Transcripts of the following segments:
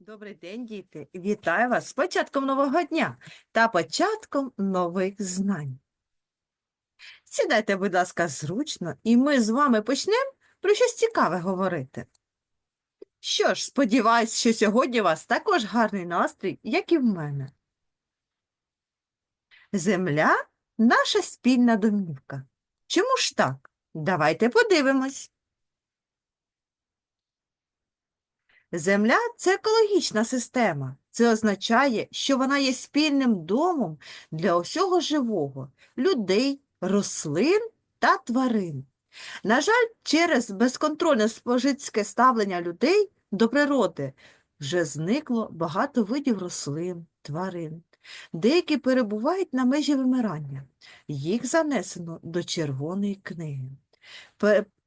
Добрий день, діти! Вітаю вас з початком нового дня та початком нових знань. Сідайте, будь ласка, зручно, і ми з вами почнемо про щось цікаве говорити. Що ж, сподіваюсь, що сьогодні у вас також гарний настрій, як і в мене. Земля наша спільна домівка. Чому ж так? Давайте подивимось. Земля це екологічна система. Це означає, що вона є спільним домом для усього живого людей, рослин та тварин. На жаль, через безконтрольне спожитське ставлення людей до природи вже зникло багато видів рослин, тварин. Деякі перебувають на межі вимирання. Їх занесено до Червоної книги.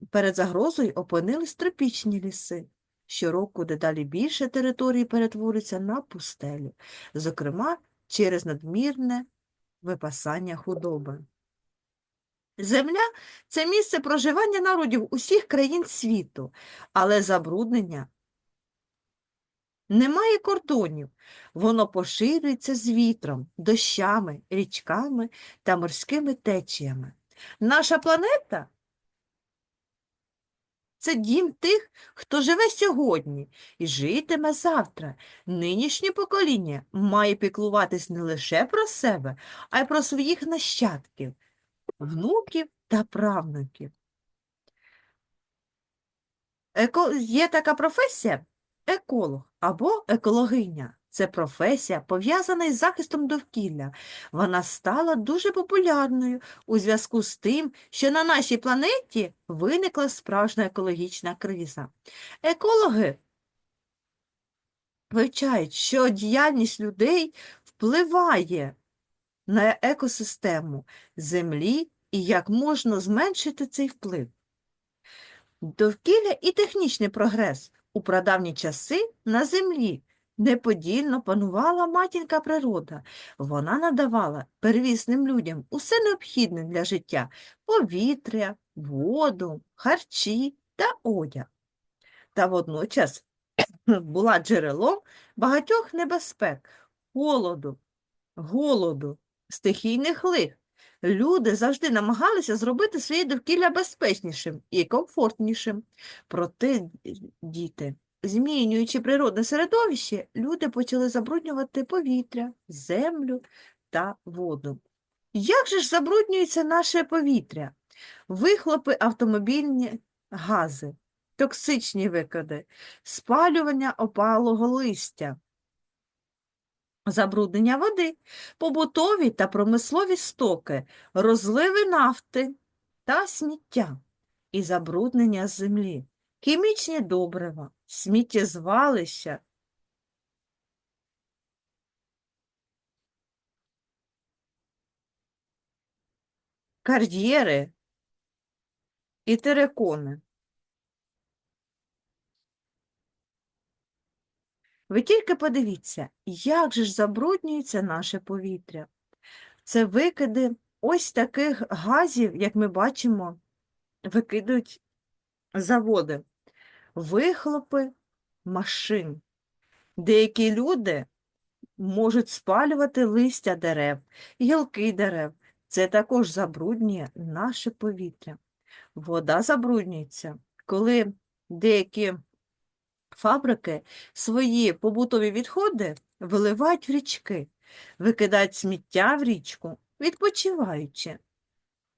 Перед загрозою опинились тропічні ліси. Щороку дедалі більше території перетворюється на пустелю, зокрема через надмірне випасання худоби. Земля – це місце проживання народів усіх країн світу, але забруднення немає кордонів. Воно поширюється з вітром, дощами, річками та морськими течіями. Наша планета це дім тих, хто живе сьогодні і житиме завтра. Нинішнє покоління має піклуватись не лише про себе, а й про своїх нащадків, внуків та правнуків. Еко... Є така професія еколог або екологиня. Це професія, пов'язана із захистом довкілля. Вона стала дуже популярною у зв'язку з тим, що на нашій планеті виникла справжня екологічна криза. Екологи вивчають, що діяльність людей впливає на екосистему Землі і як можна зменшити цей вплив. Довкілля і технічний прогрес у прадавні часи на землі неподільно панувала матінка природа. Вона надавала первісним людям усе необхідне для життя повітря, воду, харчі та одяг. Та водночас була джерелом багатьох небезпек, холоду, голоду, стихійних лих. Люди завжди намагалися зробити своє довкілля безпечнішим і комфортнішим. Проте, діти, змінюючи природне середовище, люди почали забруднювати повітря, землю та воду. Як же ж забруднюється наше повітря? Вихлопи автомобільні гази, токсичні викиди, спалювання опалого листя, забруднення води, побутові та промислові стоки, розливи нафти та сміття і забруднення землі, хімічні добрива, сміттєзвалища. кар'єри і терикони. Ви тільки подивіться, як же ж забруднюється наше повітря. Це викиди ось таких газів, як ми бачимо, викидують заводи, вихлопи машин. Деякі люди можуть спалювати листя дерев, гілки дерев. Це також забруднює наше повітря. Вода забруднюється, коли деякі фабрики свої побутові відходи виливають в річки, викидають сміття в річку, відпочиваючи.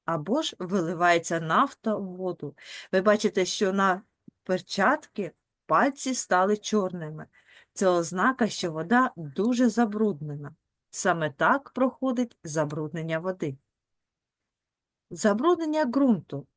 Або ж виливається нафта в воду. Ви бачите, що на перчатки пальці стали чорними. Це ознака, що вода дуже забруднена. Саме так проходить забруднення води. Забруднення ґрунту.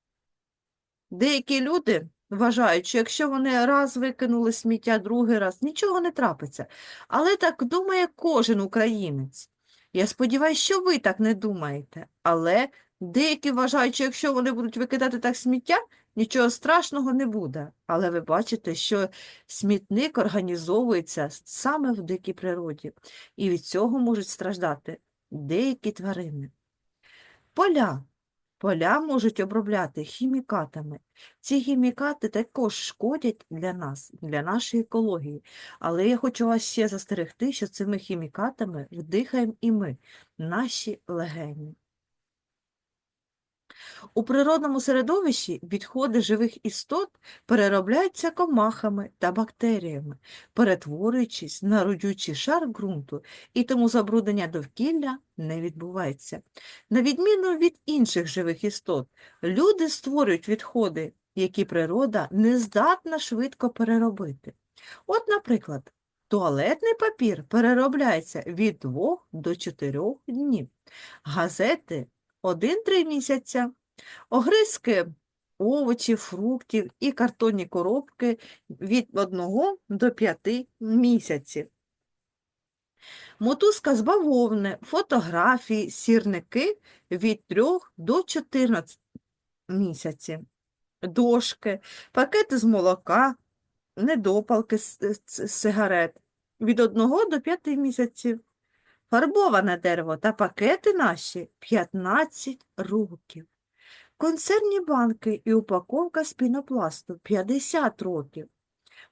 Деякі люди вважають, що якщо вони раз викинули сміття, другий раз, нічого не трапиться. Але так думає кожен українець. Я сподіваюся, що ви так не думаєте. Але деякі вважають, що якщо вони будуть викидати так сміття, нічого страшного не буде. Але ви бачите, що смітник організовується саме в дикій природі, і від цього можуть страждати деякі тварини. Поля Поля можуть обробляти хімікатами. Ці хімікати також шкодять для нас, для нашої екології. Але я хочу вас ще застерегти, що цими хімікатами вдихаємо і ми, наші легені. У природному середовищі відходи живих істот переробляються комахами та бактеріями, перетворюючись на родючий шар ґрунту, і тому забруднення довкілля не відбувається. На відміну від інших живих істот, люди створюють відходи, які природа не здатна швидко переробити. От, наприклад, туалетний папір переробляється від 2 до 4 днів, газети 1-3 місяця, огризки овочів, фруктів і картонні коробки від 1 до 5 місяців. Мотузка з бавовни, фотографії, сірники від 3 до 14 місяців. Дошки, пакети з молока, недопалки з сигарет від 1 до 5 місяців. Фарбоване дерево та пакети наші 15 років. Консервні банки і упаковка з пінопласту 50 років.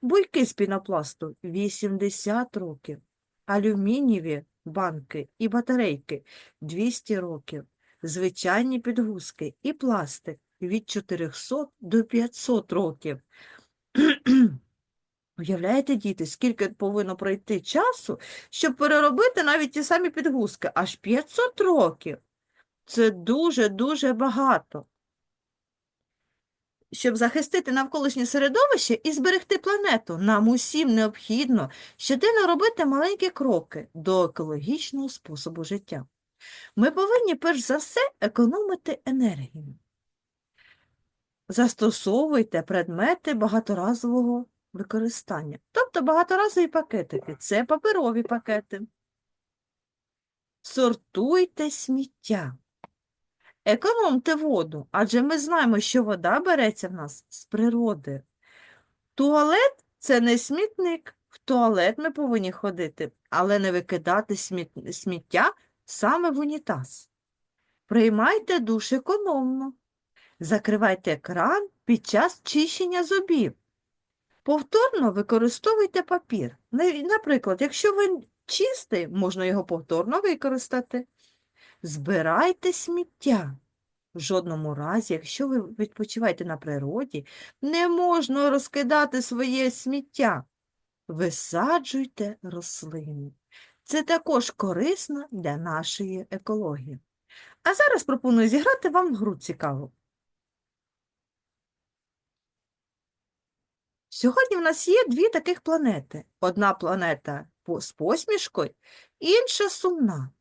Буйки з пінопласту 80 років. Алюмінієві банки і батарейки 200 років. Звичайні підгузки і пластик від 400 до 500 років. Уявляєте, діти, скільки повинно пройти часу, щоб переробити навіть ті самі підгузки? Аж 500 років. Це дуже-дуже багато. Щоб захистити навколишнє середовище і зберегти планету, нам усім необхідно щоденно робити маленькі кроки до екологічного способу життя. Ми повинні перш за все економити енергію. Застосовуйте предмети багаторазового використання, тобто багаторазові пакетики це паперові пакети. Сортуйте сміття. Економте воду, адже ми знаємо, що вода береться в нас з природи. Туалет це не смітник. В туалет ми повинні ходити, але не викидати сміт- сміття саме в унітаз. Приймайте душ економно. Закривайте кран під час чищення зубів. Повторно використовуйте папір. Наприклад, якщо він чистий, можна його повторно використати. Збирайте сміття. В жодному разі, якщо ви відпочиваєте на природі, не можна розкидати своє сміття. Висаджуйте рослини. Це також корисно для нашої екології. А зараз пропоную зіграти вам гру цікаву. Сьогодні в нас є дві таких планети. Одна планета з посмішкою, інша сумна.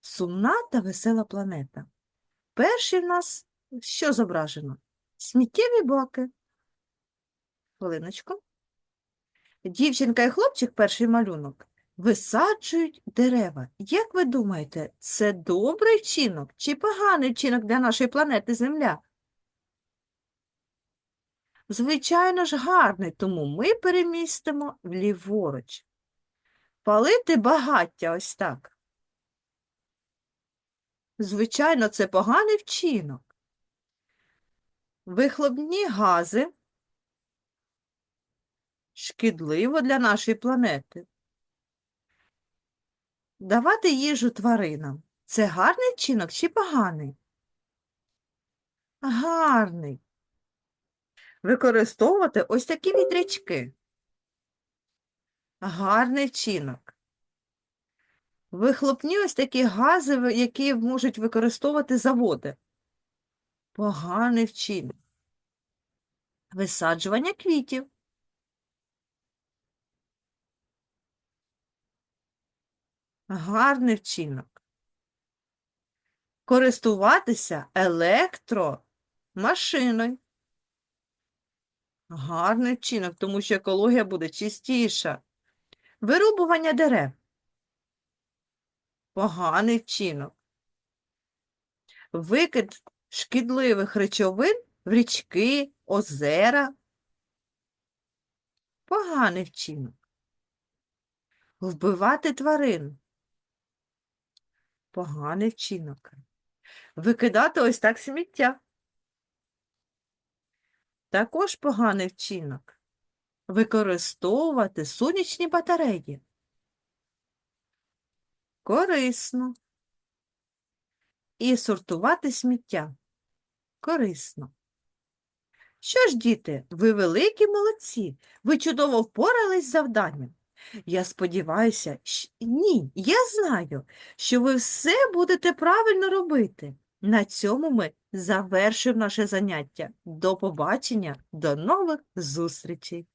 Сумна та весела планета. Перший в нас що зображено? Сміттєві баки. Хвилиночку. Дівчинка і хлопчик, перший малюнок, висаджують дерева. Як ви думаєте, це добрий вчинок чи поганий вчинок для нашої планети Земля? Звичайно ж, гарний, тому ми перемістимо вліворуч. Палити багаття ось так. Звичайно, це поганий вчинок. Вихлопні гази шкідливо для нашої планети. Давати їжу тваринам. Це гарний вчинок чи поганий? Гарний. Використовувати ось такі вітрячки. Гарний вчинок. Вихлопні ось такі гази, які можуть використовувати заводи. Поганий вчинок. Висаджування квітів. Гарний вчинок. Користуватися електромашиною. Гарний вчинок, тому що екологія буде чистіша. Вирубування дерев. Поганий вчинок. Викид шкідливих речовин в річки, озера. Поганий вчинок. Вбивати тварин. Поганий вчинок. Викидати ось так сміття. Також поганий вчинок. Використовувати сонячні батареї. Корисно. І сортувати сміття. Корисно. Що ж, діти, ви великі молодці. Ви чудово впорались з завданням. Я сподіваюся, щ- ні, я знаю, що ви все будете правильно робити. На цьому ми завершуємо наше заняття. До побачення, до нових зустрічей!